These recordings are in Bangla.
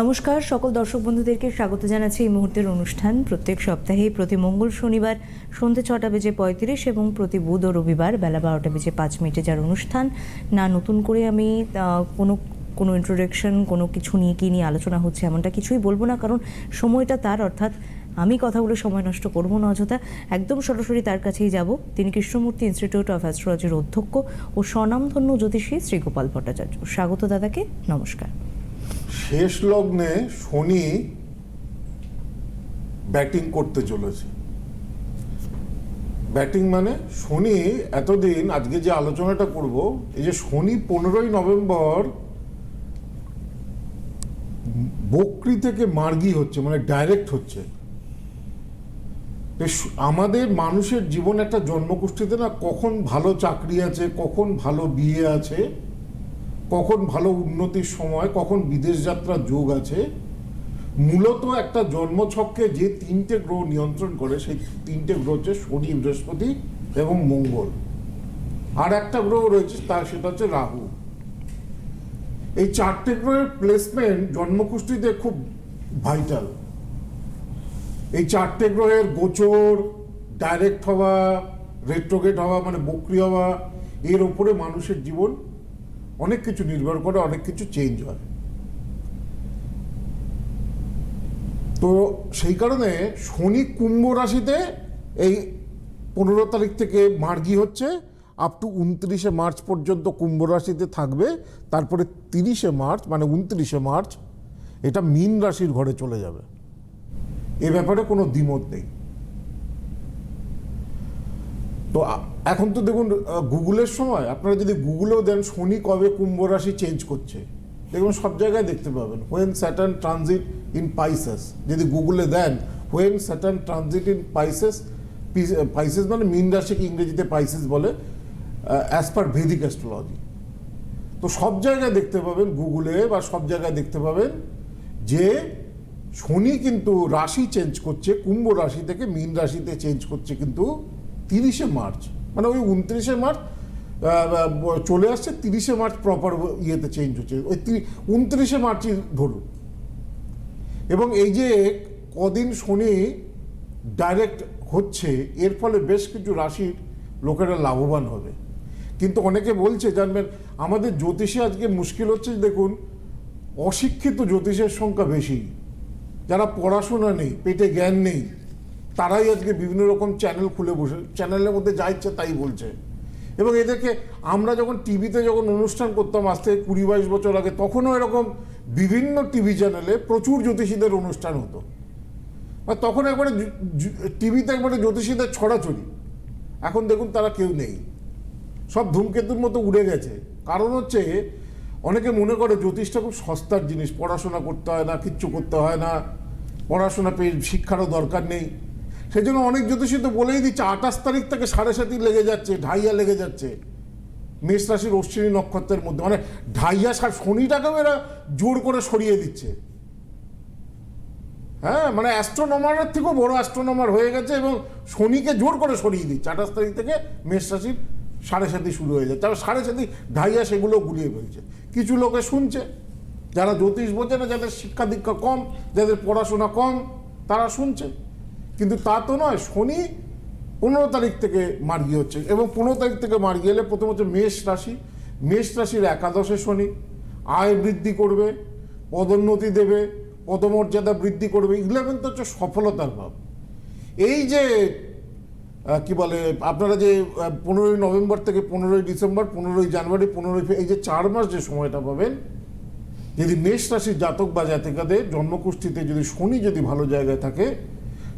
নমস্কার, সকল দর্শক বন্ধুদেরকে স্বাগত জানাচ্ছি এই মুহূর্তের অনুষ্ঠান। প্রত্যেক সপ্তাহে প্রতি মঙ্গল শনিবার সন্ধ্যে ছটা বেজে পঁয়ত্রিশ এবং প্রতি বুধ ও রবিবার বেলা বারোটা বেজে পাঁচ মিনিটে যার অনুষ্ঠান। না, নতুন করে আমি কোনো কোনো ইন্ট্রোডাকশন কোনো কিছু নিয়ে কি নিয়ে আলোচনা হচ্ছে এমনটা কিছুই বলব না, কারণ সময়টা তার, অর্থাৎ আমি কথাগুলো সময় নষ্ট করব না অযথা। একদম সরাসরি তার কাছেই যাব। তিনি কৃষ্ণমূর্তি ইনস্টিটিউট অফ অ্যাস্ট্রোলজির অধ্যক্ষ ও স্বনামধন্য জ্যোতিষী শ্রীগোপাল ভট্টাচার্য। স্বাগত দাদাকে, নমস্কার। শেষ লগ্নে শনি ব্যাটিং করতে চলেছে। ব্যাটিং মানে শনি এতদিন, আজকে যে আলোচনাটা করব, এই যে শনি পনেরোই নভেম্বর বকরি থেকে মার্গি হচ্ছে মানে ডাইরেক্ট হচ্ছে। আমাদের মানুষের জীবন একটা জন্মগোষ্ঠীতে না কখন ভালো চাকরি আছে, কখন ভালো বিয়ে আছে কখন ভালো উন্নতির সময়, কখন বিদেশ যাত্রার যোগ আছে, মূলত একটা জন্মছককে যে তিনটে গ্রহ নিয়ন্ত্রণ করে, সেই তিনটে গ্রহ হচ্ছে শনি, বৃহস্পতি এবং মঙ্গল। আর একটা গ্রহ রয়েছে তার সেটা হচ্ছে রাহু। এই চারটে গ্রহের প্লেসমেন্ট জন্মকুষ্ঠিতে খুব ভাইটাল এই চারটে গ্রহের গোচর ডাইরেক্ট হওয়া রেট্রোগেট হওয়া মানে বক্রি হওয়া, এর ওপরে মানুষের জীবন অনেক কিছু নির্ভর করে, অনেক কিছু চেঞ্জ হয়। তো সেই কারণে শনি কুম্ভ রাশিতে এই পনেরো তারিখ থেকে মার্গি হচ্ছে আপ টু উনত্রিশে মার্চ পর্যন্ত কুম্ভ রাশিতে থাকবে, তারপরে তিরিশে মার্চ মানে উনত্রিশে মার্চ, এটা মীন রাশির ঘরে চলে যাবে। এ ব্যাপারে কোনো দ্বিমত নেই। তো এখন তো দেখুন গুগলের সময় আপনারা যদি গুগলেও দেন, শনি কবে কুম্ভ রাশি চেঞ্জ করছে, দেখুন সব জায়গায় দেখতে পাবেন। When Saturn transit in Pisces যদি গুগলে দেন when Saturn transit in Pisces Pisces মানে মীন রাশিকে ইংরেজিতে পাইসেস বলে অ্যাজ পার ভেদিক অ্যাস্ট্রোলজি তো সব জায়গায় দেখতে পাবেন, গুগলে বা সব জায়গায় দেখতে পাবেন যে শনি কিন্তু রাশি চেঞ্জ করছে, কুম্ভ রাশি থেকে মীন রাশিতে চেঞ্জ করছে কিন্তু তিরিশে মার্চ মানে ওই উনত্রিশে মার্চ চলে আসছে তিরিশে মার্চ প্রপার ইয়েতে চেঞ্জ হচ্ছে। ওই উনত্রিশে মার্চই ধরুন। এবং এই যে কদিন শনি ডাইরেক্ট হচ্ছে, এর ফলে বেশ কিছু রাশির লোকেরা লাভবান হবে। কিন্তু অনেকে বলছে, জানবেন, আমাদের জ্যোতিষে আজকে মুশকিল হচ্ছে দেখুন, অশিক্ষিত জ্যোতিষের সংখ্যা বেশি। যারা পড়াশোনা নেই, পেটে জ্ঞান নেই তারাই আজকে বিভিন্ন রকম চ্যানেল খুলে বসে চ্যানেলের মধ্যে যা ইচ্ছে তাই বলছে। এবং এদেরকে আমরা যখন টিভিতে যখন অনুষ্ঠান করতাম, আজ থেকে কুড়ি বাইশ বছর আগে, তখনও এরকম বিভিন্ন টিভি চ্যানেলে প্রচুর জ্যোতিষীদের অনুষ্ঠান হতো। বা তখন একবারে টিভিতে একবারে জ্যোতিষীদের ছড়াছড়ি। এখন দেখুন তারা কেউ নেই। সব ধূমকেতুর মতো উড়ে গেছে। কারণ হচ্ছে, অনেকে মনে করে জ্যোতিষটা খুব সস্তার জিনিস, পড়াশোনা করতে হয় না, কিচ্ছু করতে হয় না, পড়াশোনা পেয়ে শিক্ষারও দরকার নেই। সেই জন্য অনেক জ্যোতিষী তো বলেই দিচ্ছে, আঠাশ তারিখ থেকে সাড়ে সাতই লেগে যাচ্ছে, ঢাইয়া লেগে যাচ্ছে। মেষ রাশির অশ্বিনী নক্ষত্রের মধ্যে মানে ঢাইয়া শনিটাকেও এরা জোর করে সরিয়ে দিচ্ছে। হ্যাঁ মানে অ্যাস্ট্রোনমারের থেকেও বড় অ্যাস্ট্রোনমার হয়ে গেছে এবং শনিকে জোর করে সরিয়ে দিচ্ছে। আঠাশ তারিখ থেকে মেষ রাশির সাড়ে সাতি শুরু হয়ে যাচ্ছে। তারপর সাড়ে সাতি ঢাইয়া সেগুলো গুলিয়ে ফেলছে। কিছু লোকে শুনছে, যারা জ্যোতিষ বোঝে না, যাদের শিক্ষা দীক্ষা কম, যাদের পড়াশোনা কম, তারা শুনছে। কিন্তু তা তো নয়, শনি পনেরো তারিখ থেকে মার্গি হচ্ছে এবং পনেরো তারিখ থেকে মার্গি এলে প্রথম হচ্ছে মেষ রাশি। মেষ রাশির একাদশে শনি, আয় বৃদ্ধি করবে, পদোন্নতি দেবে, পদমর্যাদা বৃদ্ধি করবে ইলেভেন্থ হচ্ছে সফলতার ভাব। এই যে কি বলে, আপনারা যে পনেরোই নভেম্বর থেকে পনেরোই ডিসেম্বর, পনেরোই জানুয়ারি, পনেরোই এই যে চার মাস যে সময়টা পাবেন, যদি মেষ রাশির জাতক বা জাতিকাদের জন্মকুষ্ঠিতে যদি শনি যদি ভালো জায়গায় থাকে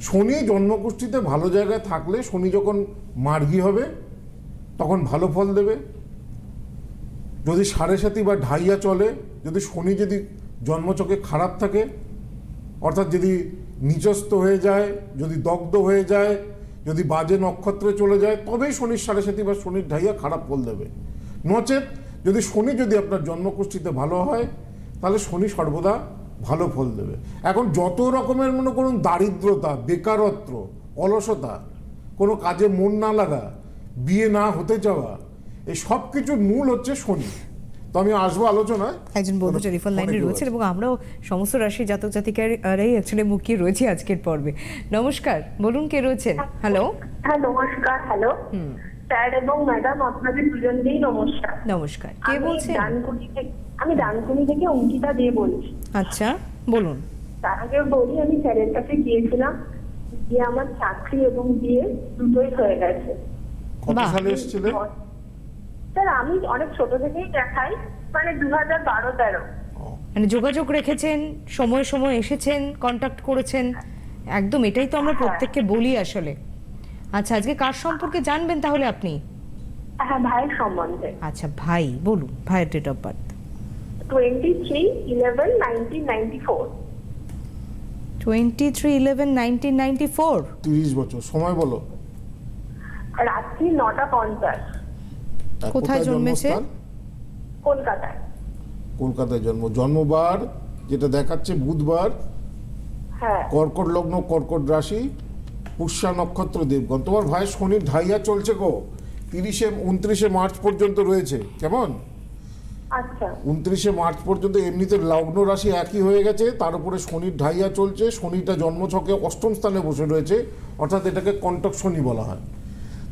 শনি জন্মকুষ্ঠিতে ভালো জায়গায় থাকলে শনি যখন মার্গী হবে, তখন ভালো ফল দেবে। যদি সাড়ে সাতি বা ঢাইয়া চলে, যদি শনি যদি জন্মচকে খারাপ থাকে, অর্থাৎ যদি নিচস্ত হয়ে যায়, যদি দগ্ধ হয়ে যায়, যদি বাজে নক্ষত্রে চলে যায়, তবেই শনির সাড়ে সাথী বা শনির ঢাইয়া খারাপ ফল দেবে। নচেত যদি শনি যদি আপনার জন্মকুষ্ঠিতে ভালো হয়, তাহলে শনি সর্বদা ভালো ফল দেবে। এখন যত রকমের মনে করুন দারিদ্রতা বেকারত্ব অলসতা কোনো কাজে মন না লাগা বিয়ে না হতে চাওয়া এই সব কিছুর মূল হচ্ছে শনি। তো আমি আসব আলোচনায়। একজন বন্ধু টেলিফোন লাইনে রয়েছেন এবং আমরাও সমস্ত রাশি জাতক জাতিকারাই অ্যাকচুয়ালি মুখিয়ে রয়েছি আজকের পর্বে। নমস্কার বলুন কে রয়েছেন? হ্যালো হ্যাঁ নমস্কার হ্যালো স্যার এবং ম্যাডাম আপনাদের দুজনকেই নমস্কার। নমস্কার। কে আমি বলছেন? ডানকুনি থেকে আমি ডানকুনি থেকে অঙ্কিতা দিয়ে বলছি। আচ্ছা বলুন। তার আগে বলি আমি স্যারের কাছে গিয়েছিলাম। গিয়ে আমার চাকরি এবং বিয়ে দুটোই হয়ে গেছে। কত সালে এসেছিলেন স্যার আমি অনেক ছোট থেকেই দেখাই মানে দু হাজার বারো তেরো। মানে যোগাযোগ রেখেছেন সময় সময় এসেছেন কন্টাক্ট করেছেন। একদম এটাই তো আমরা প্রত্যেককে বলি আসলে। আচ্ছা আজকে কার সম্পর্কে জানবেন তাহলে আপনি? হ্যাঁ ভাইয়ের সম্বন্ধে। আচ্ছা ভাই বলুন ভাইয়ের date of birth twenty three eleven nineteen ninety four twenty three eleven nineteen ninety four তিরিশ বছর সময় বলো। রাত্রি নটা পঞ্চাশ। কোথায় জন্মেছে? কলকাতায়। কলকাতায় জন্ম জন্মবার যেটা দেখাচ্ছে বুধবার। হ্যাঁ। কর্কট লগ্ন কর্কট রাশি। পুষ্যা নক্ষত্র দেবগণ তোমার ভাই শনির ঢাইয়া চলছে গো। তিরিশে উনত্রিশে মার্চ পর্যন্ত রয়েছে। কেমন? আচ্ছা। উনত্রিশে মার্চ পর্যন্ত এমনিতে লগ্ন রাশি একই হয়ে গেছে। তার উপরে শনির ঢাইয়া চলছে। শনিটা জন্মছকে অষ্টম স্থানে বসে রয়েছে। অর্থাৎ এটাকে কন্টক শনি বলা হয়।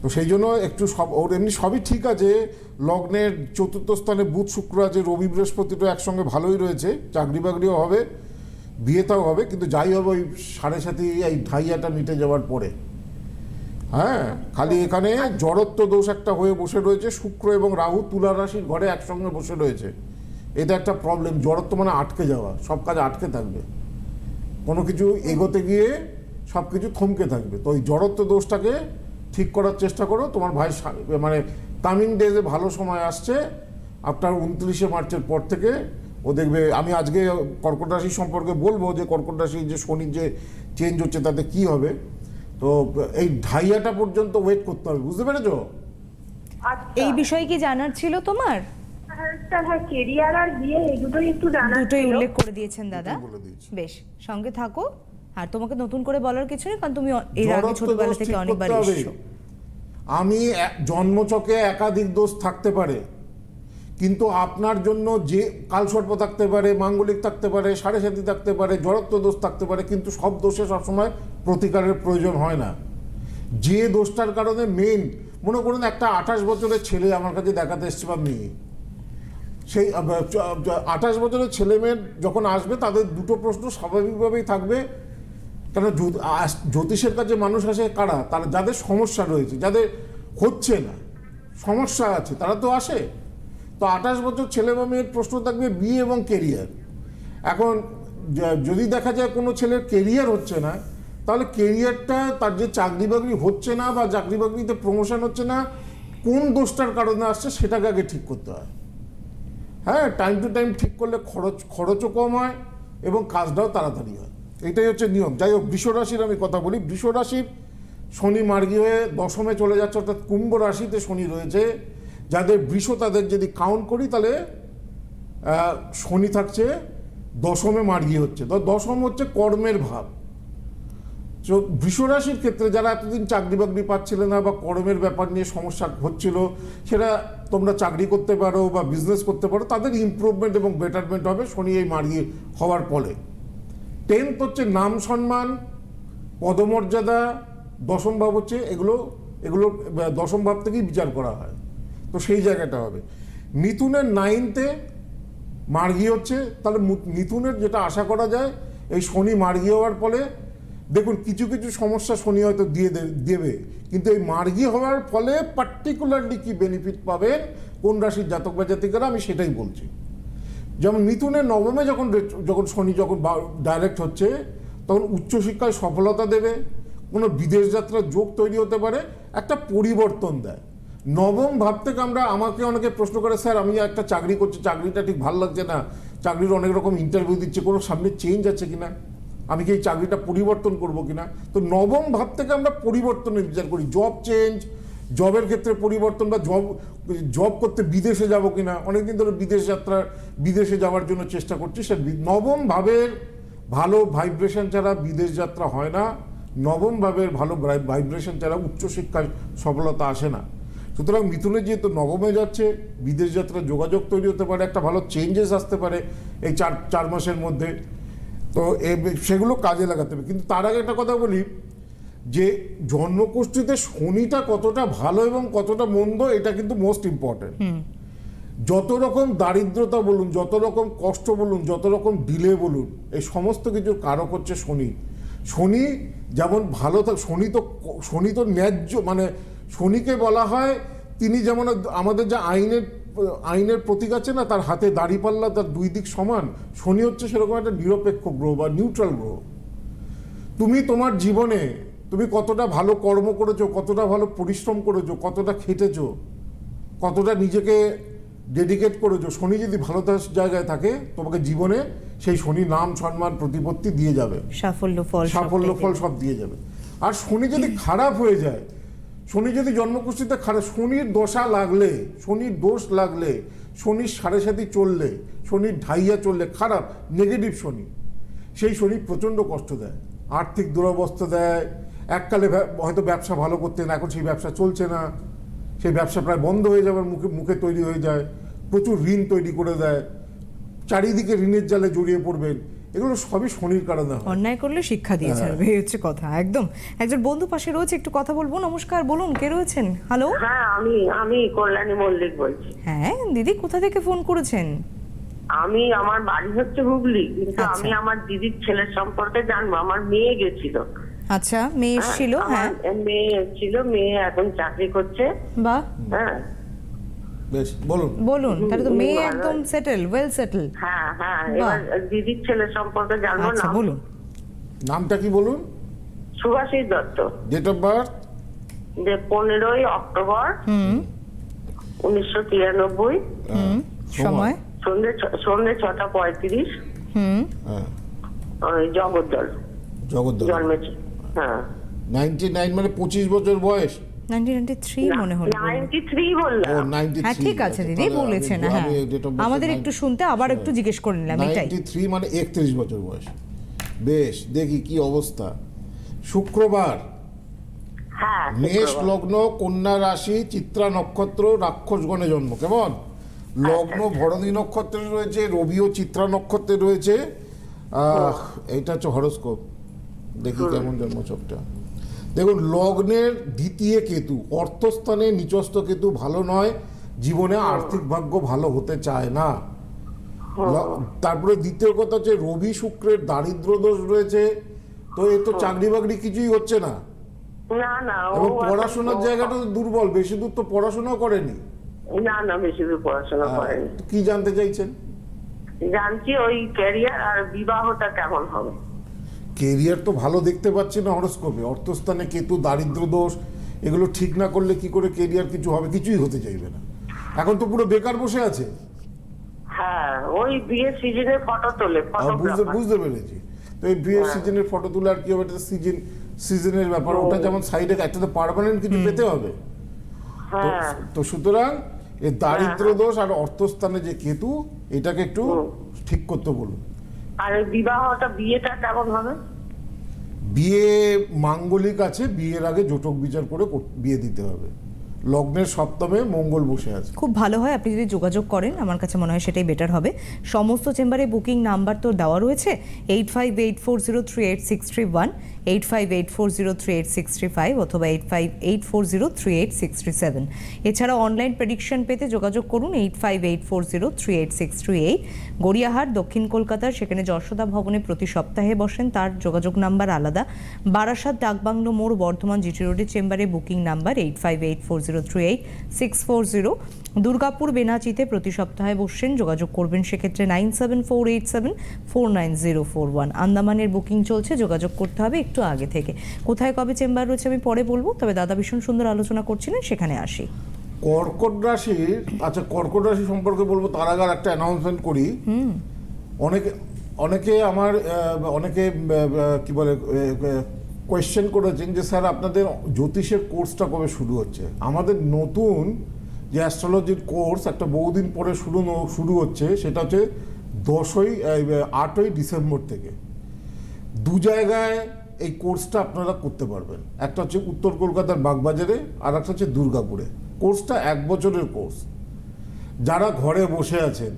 তো সেই জন্য একটু সব ওর এমনি সবই ঠিক আছে। লগ্নের চতুর্থ স্থানে বুধ শুক্র আছে রবি বৃহস্পতিটা একসঙ্গে ভালোই রয়েছে। চাকরি বাকরিও হবে। বিয়েটাও হবে, কিন্তু যাই হবে ওই সাড়ে সাথে এই ঢাইয়াটা মিটে যাওয়ার পরে। হ্যাঁ খালি এখানে জড়ত্ব দোষ একটা হয়ে বসে রয়েছে, শুক্র এবং রাহু তুলা রাশির ঘরে একসঙ্গে বসে রয়েছে। এটা একটা প্রবলেম জড়ত্ব মানে আটকে যাওয়া, সব কাজ আটকে থাকবে। কোনো কিছু এগোতে গিয়ে সব কিছু থমকে থাকবে। তো ওই জড়ত্ব দোষটাকে ঠিক করার চেষ্টা করো, তোমার ভাই মানে কামিং ডেজে ভালো সময় আসছে, আপনার উনত্রিশে মার্চের পর থেকে ও দেখবে আমি আজকে কর্কট রাশি সম্পর্কে বলব যে কর্কট রাশি যে শনির যে চেঞ্জ হচ্ছে তাতে কি হবে? তো এই ঢাইয়াটা পর্যন্ত ওয়েট করতে হবে বুঝতে পেরেছ? আচ্ছা। এই বিষয়ে কি জানার ছিল তোমার? স্যার হ্যাঁ কেরিয়ার আর বিয়ে এই দুটোই একটু জানার দুটোই উল্লেখ করে দিয়েছেন দাদা। বেশ সঙ্গে থাকো। আর তোমাকে নতুন করে বলার কিছু নেই কারণ তুমি এর আগে ছোটবেলা থেকে অনেকবার এসেছ। আমি জন্মচকে একাধিক দোষ থাকতে পারে। কিন্তু আপনার জন্য যে কালসর্প থাকতে পারে, মাঙ্গলিক থাকতে পারে, সাড়ে সাথী থাকতে পারে, জড়ত্ব দোষ থাকতে পারে, কিন্তু সব দোষে সবসময় প্রতিকারের প্রয়োজন হয় না। যে দোষটার কারণে মেন মনে করুন একটা আঠাশ বছরের ছেলে আমার কাছে দেখাতে এসছে বা মেয়ে। সেই আঠাশ বছরের ছেলে মেয়ের যখন আসবে, তাদের দুটো প্রশ্ন স্বাভাবিকভাবেই থাকবে। কেন জ্যোতিষের কাছে মানুষ আসে কারা? তারা, যাদের সমস্যা রয়েছে, যাদের হচ্ছে না, সমস্যা আছে, তারা তো আসে। তো আঠাশ বছর ছেলে বা মেয়ের প্রশ্ন থাকবে বিয়ে এবং কেরিয়ার এখন যদি দেখা যায় কোনো ছেলের কেরিয়ার হচ্ছে না, তাহলে কেরিয়ারটা তার যে চাকরি বাকরি হচ্ছে না বা চাকরি বাকরিতে প্রমোশন হচ্ছে না, কোন দোষটার কারণে আসছে সেটাকে আগে ঠিক করতে হয়। হ্যাঁ টাইম টু টাইম ঠিক করলে খরচ, খরচও কম হয় এবং কাজটাও তাড়াতাড়ি হয়। এটাই হচ্ছে নিয়ম। যাই হোক, বৃষ রাশির আমি কথা বলি। বৃষ রাশির শনি মার্গী হয়ে দশমে চলে যাচ্ছে, অর্থাৎ কুম্ভ রাশিতে শনি রয়েছে। যাদের বৃষ তাদের যদি কাউন্ট করি তাহলে শনি থাকছে, দশমে মার্গী হচ্ছে। তো দশম হচ্ছে কর্মের ভাব। তো বৃষ রাশির ক্ষেত্রে যারা এতদিন চাকরি বাকরি পাচ্ছিলে না বা কর্মের ব্যাপার নিয়ে সমস্যা হচ্ছিল, সেটা তোমরা চাকরি করতে পারো বা বিজনেস করতে পারো, তাদের ইমপ্রুভমেন্ট এবং বেটারমেন্ট হবে শনি এই মার্গী হওয়ার ফলে টেন্থ হচ্ছে নাম সম্মান, পদমর্যাদা, দশম ভাব হচ্ছে এগুলো এগুলো, দশম ভাব থেকেই বিচার করা হয়। তো সেই জায়গাটা হবে। মিথুনের নাইনতে মার্গী হচ্ছে, তাহলে মিথুনের যেটা আশা করা যায়, এই শনি মার্গী হওয়ার ফলে, দেখুন কিছু কিছু সমস্যা শনি হয়তো দিয়ে দেবে, কিন্তু এই মার্গী হওয়ার ফলে পার্টিকুলারলি কি বেনিফিট পাবেন, কোন রাশির জাতক বা জাতিকারা, আমি সেটাই বলছি। যেমন মিথুনের নবমে যখন যখন শনি যখন ডাইরেক্ট হচ্ছে, তখন উচ্চশিক্ষায় সফলতা দেবে, কোনো বিদেশ যাত্রার যোগ তৈরি হতে পারে, একটা পরিবর্তন দেয়। নবম ভাব থেকে আমরা আমাকে অনেকে প্রশ্ন করে, স্যার, আমি একটা চাকরি করছি, চাকরিটা ঠিক ভালো লাগছে না। চাকরির অনেক রকম ইন্টারভিউ দিচ্ছে, কোনো সামনে চেঞ্জ আছে কিনা? আমি কি এই চাকরিটা পরিবর্তন করব কিনা? তো নবম ভাব থেকে আমরা পরিবর্তনের বিচার করি। জব চেঞ্জ জবের ক্ষেত্রে পরিবর্তন বা জব জব করতে বিদেশে যাব কিনা? অনেকদিন ধরে বিদেশ যাত্রা বিদেশে যাওয়ার জন্য চেষ্টা করছি। সে নবম ভাবের ভালো ভাইব্রেশন ছাড়া বিদেশ যাত্রা হয় না। নবম ভাবের ভালো ভাইব্রেশন ছাড়া উচ্চশিক্ষায় সফলতা আসে না। সুতরাং মিথুনে যেহেতু নবমে যাচ্ছে বিদেশ যাত্রা যোগাযোগ তৈরি হতে পারে একটা ভালো চেঞ্জেস আসতে পারে এই চার চার মাসের মধ্যে। তো সেগুলো কাজে লাগাতে হবে। কিন্তু তার আগে একটা কথা বলি যে জন্মকুষ্ঠিতে শনিটা কতটা ভালো এবং কতটা মন্দ এটা কিন্তু মোস্ট ইম্পর্টেন্ট যত রকম দারিদ্রতা বলুন যত রকম কষ্ট বলুন যত রকম ডিলে বলুন এই সমস্ত কিছু কারক হচ্ছে শনি। শনি যেমন ভালো থাক শনি তো শনি তো ন্যায্য মানে শনিকে বলা হয় তিনি যেমন আমাদের যে আইনের আইনের প্রতীক আছে না তার হাতে দাড়িপাল্লা তার দুই দিক সমান শনি হচ্ছে সেরকম একটা নিরপেক্ষ গ্রহ বা নিউট্রাল গ্রহ। তুমি তোমার জীবনে তুমি কতটা ভালো কর্ম করেছ কতটা ভালো পরিশ্রম করেছ কতটা খেটেছো কতটা নিজেকে ডেডিকেট করেছ শনি যদি ভালো জায়গায় থাকে তোমাকে জীবনে সেই শনি নাম সম্মান প্রতিপত্তি দিয়ে যাবে। সাফল্য ফল সাফল্য ফল সব দিয়ে যাবে। আর শনি যদি খারাপ হয়ে যায় শনি যদি জন্মকুষ্ঠিতে খারাপ শনির দশা লাগলে, শনির দোষ লাগলে, শনির সাড়ে সাথে চললে, শনির ঢাইয়া চললে, খারাপ নেগেটিভ শনি, সেই শনি প্রচণ্ড কষ্ট দেয়, আর্থিক দুরবস্থা দেয়, এককালে হয়তো ব্যবসা ভালো করতেন এখন সেই ব্যবসা চলছে না, সেই ব্যবসা প্রায় বন্ধ হয়ে যাবার মুখে মুখে তৈরি হয়ে যায়, প্রচুর ঋণ তৈরি করে দেয়, চারিদিকে ঋণের জালে জড়িয়ে পড়বেন এগুলো সবই শনির কারণে অন্যায় করলে শিক্ষা দিয়ে ছাড়বে এই হচ্ছে কথা একদম। একজন বন্ধু পাশে রয়েছে একটু কথা বলব। নমস্কার বলুন কে রয়েছেন? হ্যালো হ্যাঁ আমি আমি কল্যাণী মল্লিক বলছি। হ্যাঁ দিদি কোথা থেকে ফোন করেছেন? আমি আমার বাড়ি হচ্ছে হুগলি কিন্তু আচ্ছা। আমি আমার দিদির ছেলের সম্পর্কে জানব আমার মেয়ে গেছিল। আচ্ছা মেয়ে এসেছিল হ্যাঁ। মেয়ে এসেছিল মেয়ে এখন চাকরি করছে। বাহ। হ্যাঁ। বেশ বলুন। বলুন তাহলে তো মেয়ে একদম সেটেল ওয়েল সেটেল হ্যাঁ হ্যাঁ এবার দিদির ছেলের সম্পর্কে জানব আচ্ছা বলুন। নামটা কি বলুন? Subhashis Dutta. Date of birth যে পনেরোই অক্টোবর হুম। উনিশশো তিরানব্বই। হুম। সময়? সন্ধ্যে ছ- সন্ধ্যে ছটা পঁয়ত্রিশ। হুম। হ্যাঁ। ওই জগদ্দল। জগদ্দল। জন্মেছে হ্যাঁ। নাইনটি নাইন মানে পঁচিশ বছর বয়স। মনে হলো ও বললাম হ্যাঁ ঠিক আছে দিদি বলেছেন হ্যাঁ। আমাদের একটু শুনতে আবার একটু জিজ্ঞেস করে নিলাম এটাই। মানে একত্রিশ বছর বয়স। বেশ দেখি কি অবস্থা। শুক্রবার হ্যাঁ মেষ লগ্ন কন্যা রাশি চিত্রা নক্ষত্র রাক্ষসগণে জন্ম কেমন? লগ্ন ভরণী নক্ষত্রে রয়েছে রবিও চিত্রা নক্ষত্রে রয়েছে। আহ, এইটা হচ্ছে হরস্কোপ। দেখি কেমন জন্মচকটা দেখুন লগ্নের দ্বিতীয় কেতু অর্থস্থানে নিচস্থ কেতু ভালো নয় জীবনে আর্থিক ভাগ্য ভালো হতে চায় না। তারপরে দ্বিতীয় কথা হচ্ছে রবি শুক্রের দারিদ্র দোষ রয়েছে তো এ তো চাকরি বাকরি কিছুই হচ্ছে না। না না ও এবং পড়াশোনার জায়গাটা তো দুর্বল বেশি দূর তো পড়াশোনাও করেনি। না না বেশি দূর পড়াশোনা করেনি। কি জানতে চাইছেন? জানছি ওই ক্যারিয়ার আর বিবাহটা কেমন হবে। কেরিয়ার তো ভালো দেখতে পাচ্ছি না হরস্কোপে। অর্থস্থানে কেতু দারিদ্র দোষ এগুলো ঠিক না করলে কি করে কেরিয়ার কিছু হবে? কিছুই হতে চাইবে না। এখন তো পুরো বেকার বসে আছে। হ্যাঁ ওই বিয়ের সিজনে ফটো তোলে বুঝতে বুঝতে পেরেছি। তো এই বিয়ের সিজনের ফটো তুলে আর কি হবে? এটা সিজন সিজনের ব্যাপার। ওটা যেমন সাইডে একটা তো পার্মানেন্ট কিছু পেতে হবে। তো- হ্যাঁ। তো সুতরাং এই দারিদ্র দোষ আর অর্থস্থানে যে কেতু এটাকে একটু ঠিক করতে বলুন। আর বিবাহটা বিয়েটা কেমন হবে? বিয়ে মাঙ্গলিক আছে বিয়ের আগে জোটক বিচার করে বিয়ে দিতে হবে। লগ্নের সপ্তমে মঙ্গল বসে আছে। খুব ভালো হয় আপনি যদি যোগাযোগ করেন আমার কাছে মনে হয় সেটাই বেটার হবে। সমস্ত চেম্বারে বুকিং নাম্বার তো দেওয়া রয়েছে eight five eight four zero three eight six three one eight five eight four zero three eight six three five অথবা eight five eight four zero three eight six three seven এছাড়া অনলাইন প্রেডিকশন পেতে যোগাযোগ করুন eight five eight four zero three eight six three eight Gariahat, দক্ষিণ কলকাতার সেখানে যশোদা ভবনে প্রতি সপ্তাহে বসেন। তার যোগাযোগ নাম্বার আলাদা। বারাসাত, ডাকবাংলো মোড়, বর্ধমান, জিটি রোডের চেম্বারে booking number eight five eight four zero three eight six four zero Durgapur বেনাচিতে প্রতি সপ্তাহে বসছেন যোগাযোগ করবেন সেক্ষেত্রে nine seven four eight seven four nine zero four one. আন্দামানের booking চলছে যোগাযোগ করতে হবে একটু আগে থেকে। কোথায় কবে চেম্বার রয়েছে আমি পরে বলব তবে দাদা ভীষণ সুন্দর আলোচনা করছিলেন সেখানে আসি। কর্কট রাশির আচ্ছা কর্কট রাশি সম্পর্কে বলব তার আগে একটা অ্যানাউন্সমেন্ট করি। অনেকে অনেকে আমার অনেকে কি বলে কোয়েশ্চেন করেছেন যে স্যার আপনাদের জ্যোতিষের কোর্সটা কবে শুরু হচ্ছে? আমাদের নতুন যে অ্যাস্ট্রোলজির কোর্স একটা বহুদিন পরে শুরু শুরু হচ্ছে, সেটা হচ্ছে দশই আটই ডিসেম্বর থেকে। দু জায়গায় এই কোর্সটা আপনারা করতে পারবেন। একটা হচ্ছে উত্তর কলকাতার বাগবাজারে, আর একটা হচ্ছে দুর্গাপুরে। কোর্সটা এক বছরের কোর্স যারা ঘরে বসে আছেন,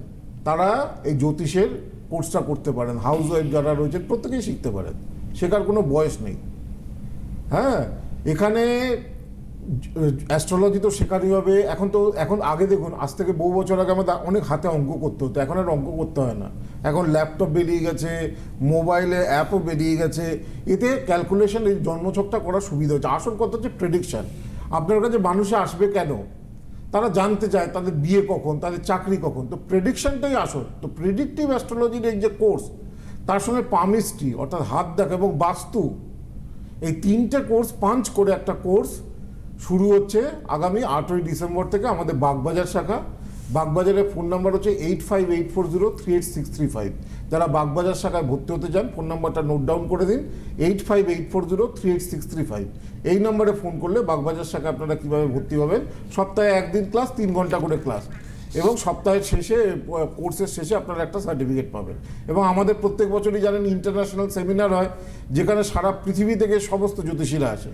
তারা এই জ্যোতিষের কোর্সটা করতে পারেন। হাউস ওয়াইফ যারা রয়েছেন, প্রত্যেকেই শিখতে পারেন। শেখার কোনো বয়স নেই। হ্যাঁ? এখানে অ্যাস্ট্রোলজি তো শেখারই হবে। এখন তো, এখন আগে দেখুন, আজ থেকে বহু বছর আগে আমাদের অনেক হাতে অঙ্ক করতে হতো, এখন আর অঙ্ক করতে হয় না। এখন ল্যাপটপ বেরিয়ে গেছে, মোবাইলে অ্যাপও বেরিয়ে গেছে, এতে ক্যালকুলেশন এই জন্মছকটা করার সুবিধা হচ্ছে। আসল কথা হচ্ছে প্রেডিকশান আপনার কাছে মানুষে আসবে কেন? তারা জানতে চায় তাদের বিয়ে কখন, তাদের চাকরি কখন। তো প্রেডিকশানটাই আসল। তো প্রেডিক্টিভ অ্যাস্ট্রোলজির এই যে কোর্স তার সঙ্গে পামিস্ট্রি অর্থাৎ হাত দেখা এবং বাস্তু, এই তিনটে কোর্স পাঞ্চ করে একটা কোর্স শুরু হচ্ছে আগামী আটই ডিসেম্বর থেকে আমাদের বাগবাজার শাখা। বাগবাজারের ফোন নাম্বার হচ্ছে eight five eight four zero three eight six three five যারা বাগবাজার শাখায় ভর্তি হতে চান, ফোন নাম্বারটা নোট ডাউন করে দিন eight five eight four zero three eight six three five এই নম্বরে ফোন করলে বাগবাজার শাখায় আপনারা কীভাবে ভর্তি হবেন? সপ্তাহে একদিন ক্লাস, তিন ঘণ্টা করে ক্লাস। এবং সপ্তাহের শেষে কোর্সের শেষে আপনারা একটা সার্টিফিকেট পাবেন। এবং আমাদের প্রত্যেক বছরই জানেন ইন্টারন্যাশনাল সেমিনার হয়, যেখানে সারা পৃথিবী থেকে সমস্ত জ্যোতিষীরা আসে।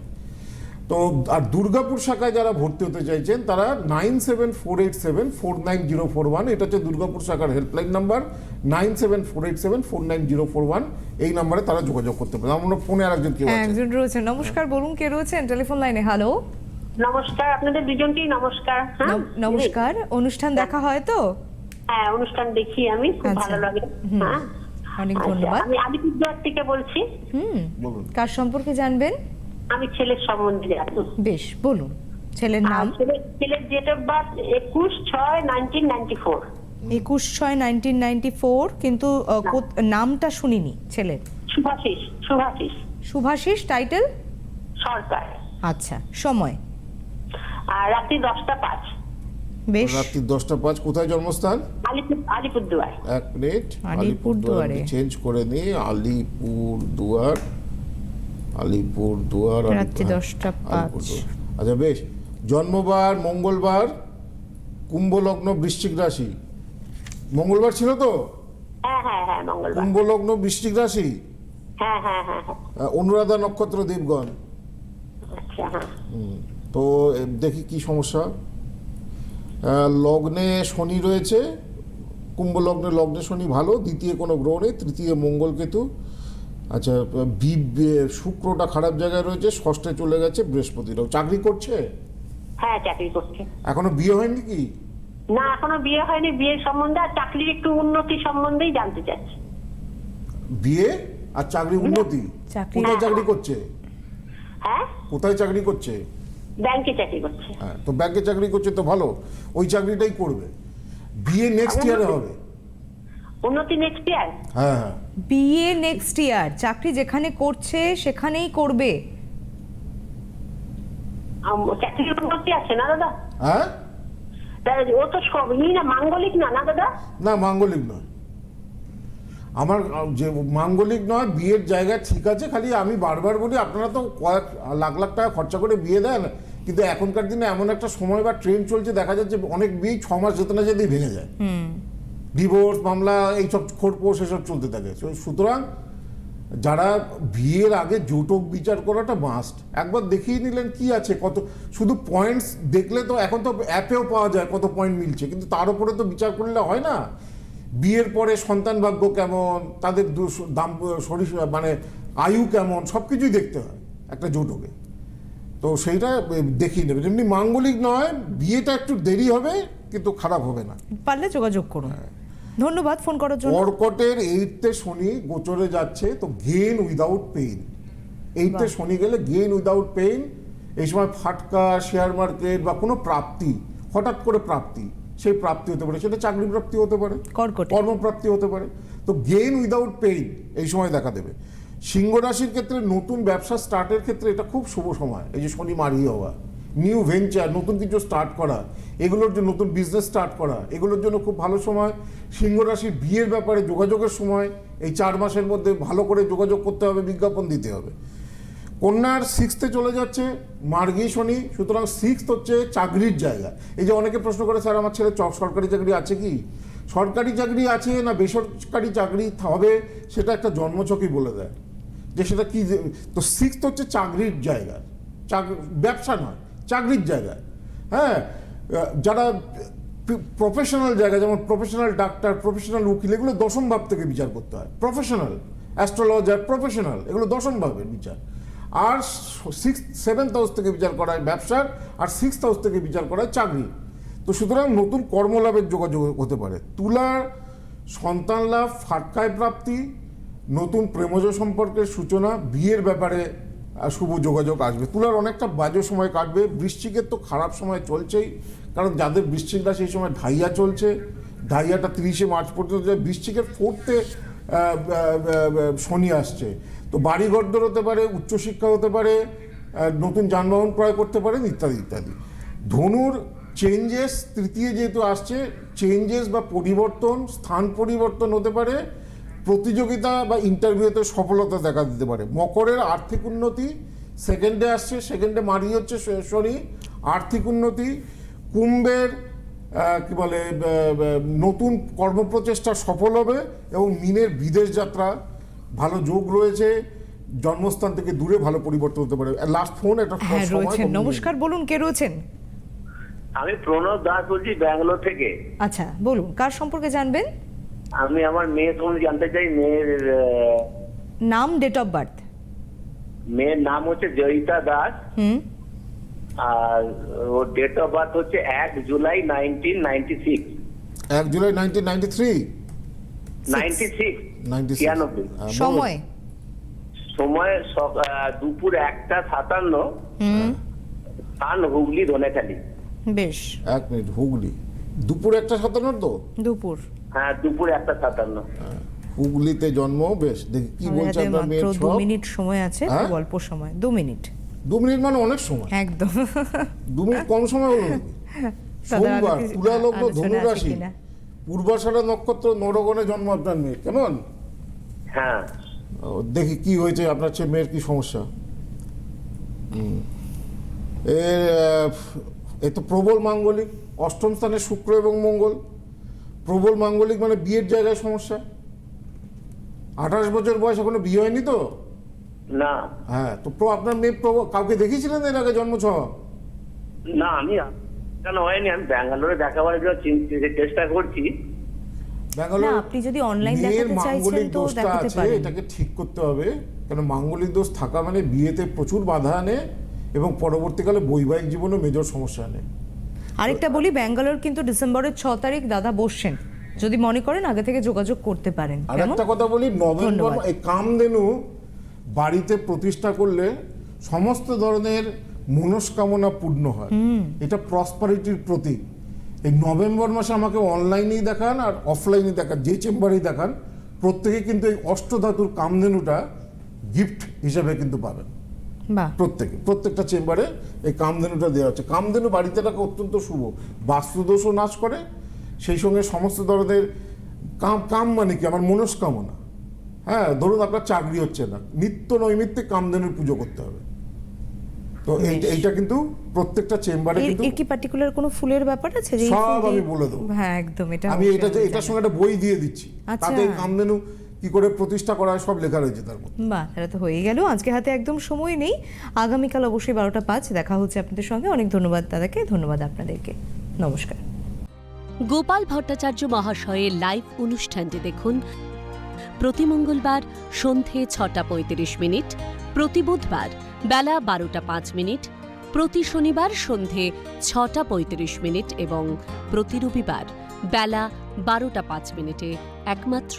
তো আর দুর্গাপুর শাখায় যারা ভর্তি হতে চাইছেন তারা nine seven four eight seven four nine zero four one এটা হচ্ছে দুর্গাপুর শাখার helpline number nine seven four eight seven four nine zero four one এই নাম্বারে তারা যোগাযোগ করতে পারেন আমরা ফোনে আর একজন কেউ হ্যাঁ একজন রয়েছেন। নমস্কার বলুন কে রয়েছেন? টেলিফোন লাইনে হ্যালো। নমস্কার আপনাদের দুজনকেই নমস্কার হ্যাঁ? নমস্কার অনুষ্ঠান দেখা হয় তো? হ্যাঁ অনুষ্ঠান দেখি আমি খুব আচ্ছা। ভালো লাগে হ্যাঁ? অনেক আচ্ছা, ধন্যবাদ। আমি আলিপুরদুয়ার থেকে বলছি। হুম। বলুন। কার সম্পর্কে জানবেন? আমি ছেলের সম্বন্ধে জানি বেশ বলুন ছেলের নাম? ছেলের ডেট অফ বার্থ একুশ ছয় নাইনটিন নাইনটি ফোর একুশ ছয় নাইনটিন নাইনটি ফোর কিন্তু নামটা শুনিনি ছেলের। শুভাশিস শুভাশিস শুভাশিস টাইটেল সরকার। আচ্ছা সময়? আর রাত্রি দশটা পাঁচ। বেশ। রাত্রি দশটা পাঁচ কোথায় জন্মস্থান? আলিপুর আলিপুরদুয়ার। এক মিনিট আলিপুরদুয়ারে। চেঞ্জ করে নিই আলিপুর দুয়ার আলিপুর দুয়ার রাত্রি দশটা পাঁচ। আচ্ছা বেশ। জন্মবার মঙ্গলবার কুম্ভ লগ্ন বৃশ্চিক রাশি। মঙ্গলবার ছিল তো? হ্যাঁ হ্যাঁ হ্যাঁ মঙ্গলবার। কুম্ভ লগ্ন বৃশ্চিক রাশি? হ্যাঁ হ্যাঁ হ্যাঁ হ্যাঁ। অনুরাধা নক্ষত্র দেবগণ। আচ্ছা হ্যাঁ। তো দেখি কি সমস্যা। আহ, লগ্নে শনি রয়েছে। কুম্ভ লগ্নে লগ্নে শনি ভালো দ্বিতীয় কোনো গ্রহ নেই তৃতীয় মঙ্গল কেতু। আচ্ছা বি শুক্রটা খারাপ জায়গায় রয়েছে ষষ্ঠে চলে গেছে বৃহস্পতিরাও। চাকরি করছে? হ্যাঁ চাকরি করছে। এখনও বিয়ে হয়নি কি? না এখনও বিয়ে হয়নি। বিয়ের সম্বন্ধে আর চাকরির একটু উন্নতি সম্বন্ধেই জানতে চাচ্ছি। বিয়ে আর চাকরি উন্নতি? কোথায় চাকরি করছে? হ্যাঁ? কোথায় চাকরি করছে? ব্যাংকে চাকরি করছে। হ্যাঁ তো ব্যাংকে চাকরি করছে তো ভালো। ওই চাকরিটাই করবে। বিয়ে নেক্সট ইয়ারে হবে। উন্নতি নেক্সট ইয়ার হ্যাঁ হ্যাঁ। বিএ নেক্সট ইয়ার চাকরি যেখানে করছে সেখানেই করবে। চাকরির উন্নতি আছে না দাদা? হ্যাঁ? ও তো সব ই না মাঙ্গলিক না না দাদা? না মাঙ্গলিক নয়। আমার যে মাঙ্গলিক নয় বিয়ের জায়গা ঠিক আছে খালি আমি বারবার বলি আপনারা তো কয়েক লাখ লাখ টাকা খরচা করে বিয়ে দেন কিন্তু এখনকার দিনে এমন একটা সময় বা ট্রেন চলছে দেখা যাচ্ছে অনেক বিয়ে ছ মাস যেতে না যেতেই ভেঙে যায়। ডিভোর্স মামলা এইসব খোরপোশ এসব চলতে থাকে। সুতরাং যারা বিয়ের আগে জোটক বিচার করাটা মাস্ট একবার দেখিয়ে নিলেন কি আছে কত শুধু পয়েন্টস দেখলে তো এখন তো অ্যাপেও পাওয়া যায় কত পয়েন্ট মিলছে কিন্তু তার উপরে তো বিচার করলে হয় না। বিয়ের পরে সন্তান ভাগ্য কেমন তাদের দাম শরীর মানে আয়ু কেমন সব কিছুই দেখতে হয় একটা জোটকে তো সেইটা দেখিয়ে নেবে। যেমনি মাঙ্গলিক নয় বিয়েটা একটু দেরি হবে কিন্তু খারাপ হবে না। পারলে যোগাযোগ করুন। ধন্যবাদ ফোন করার জন্য। কর্কটের এইটতে শনি গোচরে যাচ্ছে তো গেন উইদাউট পেইন এইটতে শনি গেলে গেন উইদাউট পেইন এই সময় ফাটকা শেয়ার মার্কেট বা কোনো প্রাপ্তি হঠাৎ করে প্রাপ্তি সেই প্রাপ্তি হতে পারে। সেটা চাকরি প্রাপ্তি হতে পারে। কর্মপ্রাপ্তি হতে পারে। তো গেইন উইদাউট পেইন এই সময় দেখা দেবে। সিংহ রাশির ক্ষেত্রে নতুন ব্যবসা স্টার্টের ক্ষেত্রে এটা খুব শুভ সময় এই যে শনি মারিয়ে হওয়া। নিউ ভেঞ্চার নতুন কিছু স্টার্ট করা, এগুলোর জন্য নতুন বিজনেস স্টার্ট করা, এগুলোর জন্য খুব ভালো সময়। সিংহ রাশির বিয়ের ব্যাপারে যোগাযোগের সময়, এই চার মাসের মধ্যে ভালো করে যোগাযোগ করতে হবে, বিজ্ঞাপন দিতে হবে। কন্যার সিক্সথে চলে যাচ্ছে মার্গী শনি, সুতরাং সিক্সথ হচ্ছে চাকরির জায়গা। এই যে অনেকে প্রশ্ন করে, স্যার, আমার ছেলে সরকারি চাকরি আছে কি? সরকারি চাকরি আছে না বেসরকারি চাকরি হবে, সেটা একটা জন্মছকই বলে দেয়। যে সেটা কি তো সিক্সথ হচ্ছে চাকরির জায়গা। চাক- ব্যবসা নয়। চাকরির জায়গা হ্যাঁ? যারা প্রফেশনাল জায়গা যেমন প্রফেশনাল ডাক্তার প্রফেশনাল উকিল, এগুলো দশম ভাব থেকে বিচার করতে হয়। প্রফেশনাল অ্যাস্ট্রোলজার প্রফেশনাল এগুলো দশম ভাবের বিচার। আর সিক্স সেভেন্থ হাউস থেকে বিচার করা হয় ব্যবসার, আর সিক্স হাউস থেকে বিচার করা হয় চাকরি। তো সুতরাং নতুন কর্মলাভের যোগাযোগ হতে পারে। তুলার সন্তান লাভ, ফাটকায় প্রাপ্তি, নতুন প্রেমজ সম্পর্কের সূচনা, বিয়ের ব্যাপারে শুভ যোগাযোগ আসবে। তুলার অনেকটা বাজে সময় কাটবে, বৃশ্চিকের তো খারাপ সময় চলছেই, কারণ যাদের বৃশ্চিকরা সেই সময় ঢাইয়া চলছে, ঢাইয়াটা তিরিশে মার্চ পর্যন্ত যায় বৃশ্চিকের ফোর্থে শনি আসছে। তো বাড়ি ঘরদর হতে পারে, উচ্চশিক্ষা হতে পারে নতুন যানবাহন ক্রয় করতে পারেন, ইত্যাদি ইত্যাদি। ধনুর চেঞ্জেস তৃতীয় যেহেতু আসছে চেঞ্জেস বা পরিবর্তন, স্থান পরিবর্তন হতে পারে প্রতিযোগিতা বা ইন্টারভিউতে সফলতা দেখা দিতে পারে। মকরের আর্থিক উন্নতি সেকেন্ডে আসছে সেকেন্ডে মারি হচ্ছে শনি আর্থিক উন্নতি কুম্ভের কি বলে নতুন কর্মপ্রচেষ্টা সফল হবে এবং মিনের বিদেশ যাত্রা ভালো যোগ রয়েছে জন্মস্থান থেকে দূরে ভালো পরিবর্তন হতে পারে। লাস্ট ফোন একটা হ্যাঁ রয়েছেন। নমস্কার বলুন কে রয়েছেন? আমি প্রণব দাস বলছি ব্যাঙ্গালোর থেকে। আচ্ছা বলুন কার সম্পর্কে জানবেন? আমি আমার মেয়ের সম্বন্ধে জানতে চাই মেয়ের নাম ডেট অফ বার্থ মেয়ের নাম হচ্ছে জয়িতা দাস। হুম। আর ওর ডেট অফ বার্থ হচ্ছে এক জুলাই নাইনটিন নাইনটি সিক্স এক July nineteen ninety three ninety six ছিয়ানব্বই। সময়? সময় দুপুর একটা সাতান্ন। হুম। স্থান হুগলি ধনেখালি। বেশ। এক মিনিট হুগলি। দুপুর একটা সাতান্ন তো? দুপুর। হ্যাঁ দুপুর একটা সাতান্ন। হুগলিতে জন্ম বেশ দেখি কি বলছে আপনার মেয়ের মাত্র দু মিনিট সময় আছে হ্যাঁ? অল্প সময় দু মিনিট দু মিনিট মানে অনেক সময়। একদম। দু মিনিট কম সময় হলো সোমবার তুলা লগ্ন ধনু রাশি? পূর্বাষাঢ়া নক্ষত্র নরগণে জন্ম আপনার মেয়ে কেমন? হ্যাঁ। ও, দেখি কি হয়েছে আপনার ছেলে মেয়ের কি সমস্যা? হুম। এর এ তো প্রবল মাঙ্গলিক অষ্টম স্থানে শুক্র এবং মঙ্গল। প্রবল মাঙ্গলিক মানে বিয়ের জায়গায় সমস্যা? আঠাশ বছর বয়স এখনও বিয়ে হয়নি তো? না। হ্যাঁ তো আপনার মেয়ে প্রবল কাউকে দেখেছিলেন এর আগে জন্ম না আমি কেন হয়নি? আমি ব্যাঙ্গালোরে দেখাবার জন্য চেষ্টা করছি। ব্যাঙ্গালোর আপনি যদি মেয়ের দেখাতে চাইছেন মাঙ্গলিক তো দোষটা দেখাতে পারেন। এটাকে ঠিক করতে হবে। কেন মাঙ্গলিক দোষ থাকা মানে বিয়েতে প্রচুর বাধা আনে এবং পরবর্তীকালে বৈবাহিক জীবনে মেজর সমস্যা আনে। আরেকটা বলি ব্যাঙ্গালোর কিন্তু ডিসেম্বরের ছ তারিখ দাদা বসছেন। যদি মনে করেন আগে থেকে যোগাযোগ করতে পারেন। আর কেমন? একটা কথা বলি নভেম্বর ধন্যবাদ। এই কামধেনু বাড়িতে প্রতিষ্ঠা করলে সমস্ত ধরনের মনস্কামনা পূর্ণ হয়। এটা প্রসপারিটির প্রতীক। এই নভেম্বর মাসে আমাকে অনলাইনেই দেখান আর অফলাইনে দেখান যে চেম্বারেই দেখান প্রত্যেকে কিন্তু এই অষ্টধাতুর কামধেনুটা গিফট হিসেবে কিন্তু পাবেন। প্রত্যেকে প্রত্যেকটা চেম্বারে এই কামধেনুটা দেওয়া হচ্ছে। কামধেনু বাড়িতে রাখা অত্যন্ত শুভ। বাস্তুদোষও নাশ করে সেই সঙ্গে সমস্ত ধরনের কাম কাম মানে কি? আমার মনস্কামনা। হ্যাঁ ধরুন আপনার চাকরি হচ্ছে না। নিত্য নৈমিত্তিক কামধেনুর পুজো করতে হবে। তো এইটা কিন্তু প্রত্যেকটা চেম্বারে কিন্তু কি পার্টিকুলার কোনো ফুলের ব্যাপার আছে? যে সব আমি বলে দেবো। হ্যাঁ একদম এটা আমি এটা এটার সঙ্গে একটা বই দিয়ে দিচ্ছি। আচ্ছা। তাতে কামধেনু কি করে প্রতিষ্ঠা করা সব লেখা রয়েছে তার মধ্যে। বাহ তাহলে তো হয়ে গেল। আজকে হাতে একদম সময় নেই। আগামীকাল অবশ্যই বারোটা পাঁচ দেখা হচ্ছে আপনাদের সঙ্গে। অনেক ধন্যবাদ দাদাকে ধন্যবাদ আপনাদেরকে। নমস্কার। গোপাল ভট্টাচার্য মহাশয়ের লাইভ অনুষ্ঠানটি দেখুন প্রতি মঙ্গলবার সন্ধে ছটা পঁয়ত্রিশ মিনিট প্রতি বুধবার বেলা বারোটা পাঁচ মিনিট প্রতি শনিবার সন্ধে ছটা পঁয়ত্রিশ মিনিট এবং প্রতি রবিবার বেলা বারোটা পাঁচ মিনিটে একমাত্র